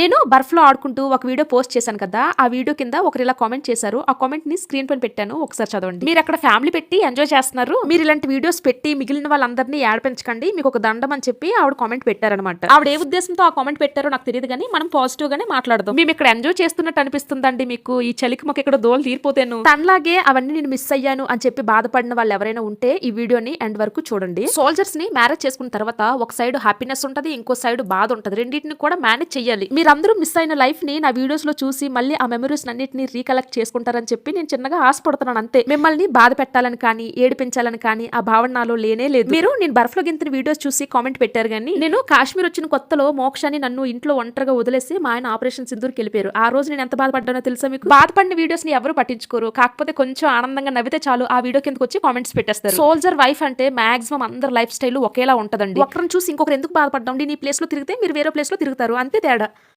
నేను బర్ఫ్లో ఆడుకుంటూ ఒక వీడియో పోస్ట్ చేశాను కదా ఆ వీడియో కింద ఒకరు ఇలా కామెంట్ చేశారు. ఆ కామెంట్ని స్క్రీన్ పైన పెట్టాను ఒకసారి చదవండి. మీరు అక్కడ ఫ్యామిలీ పెట్టి ఎంజాయ్ చేస్తున్నారు. మీరు ఇలాంటి వీడియోస్ పెట్టి మిగిలిన వాళ్ళందరినీ ఏడపించకండి మీకు ఒక దండం అని చెప్పి ఆవిడ కామెంట్ పెట్టారనమాట ఆవిడ ఏ ఉద్దేశంతో ఆ కామెంట్ పెట్టారో నాకు తెలియదు కానీ మనం పాజిటివ్ గానే మాట్లాడదాం. మేము ఇక్కడ ఎంజాయ్ చేస్తున్నట్టు అనిపిస్తుందండి మీకు. ఈ చలికి మాకు ఇక్కడ దోలు తీరిపోతాను. తనలాగే అవన్నీ నేను మిస్ అయ్యాను అని చెప్పి బాధపడిన వాళ్ళు ఎవరైనా ఉంటే ఈ వీడియోని ఎండ్ వరకు చూడండి. సోల్జర్స్ని మ్యారేజ్ చేసుకున్న తర్వాత ఒక సైడ్ హ్యాపీనెస్ ఉంటది ఇంకో సైడ్ బాధ ఉంటది. రెండింటిని కూడా మేనేజ్ చేయాలి మీరందరూ మిస్ అయిన లైఫ్ని నా వీడియోస్లో చూసి మళ్ళీ ఆ మెమరీస్ అన్నింటినీ రీకలెక్ట్ చేసుకుంటారని చెప్పి నేను చిన్నగా ఆశపడుతున్నాను అంతే. మిమ్మల్ని బాధ పెట్టాలని కానీ ఏడిపించాలని కానీ ఆ భావన నాలో లేనే లేదు. మీరు నేను బర్ఫ్లో గింతిన వీడియోస్ చూసి కామెంట్ పెట్టారు కానీ నేను కాశ్మీర్ వచ్చిన కొత్తలో మోక్షాన్ని నన్ను ఇంట్లో ఒంటరిగా వదిలేసి మా ఆయన ఆపరేషన్ సింధూర్కి వెళ్ళిపోయారు. ఆ రోజు నేను ఎంత బాధపడ్డానో తెలుసా మీకు? బాధపడిన వీడియోస్ని ఎవరు పట్టించుకోరు. కాకపోతే కొంచెం ఆనందంగా నవ్వితే చాలు. ఆ వీడియో కిందకి వచ్చి కామెంట్స్ పెట్టేస్తారు. సోల్జర్ వైఫ్ అంటే మాక్సిమం అందరి లైఫ్ స్టైల్ ఒకేలా ఉంటదండి. ఒకరిని చూసి ఇంకొకరు ఎందుకు బాధపడ్డాం? నీ ప్లేస్లో తిరిగితే మీరు వేరే ప్లేస్లో తిరుగుతారు. అంతే తేడా.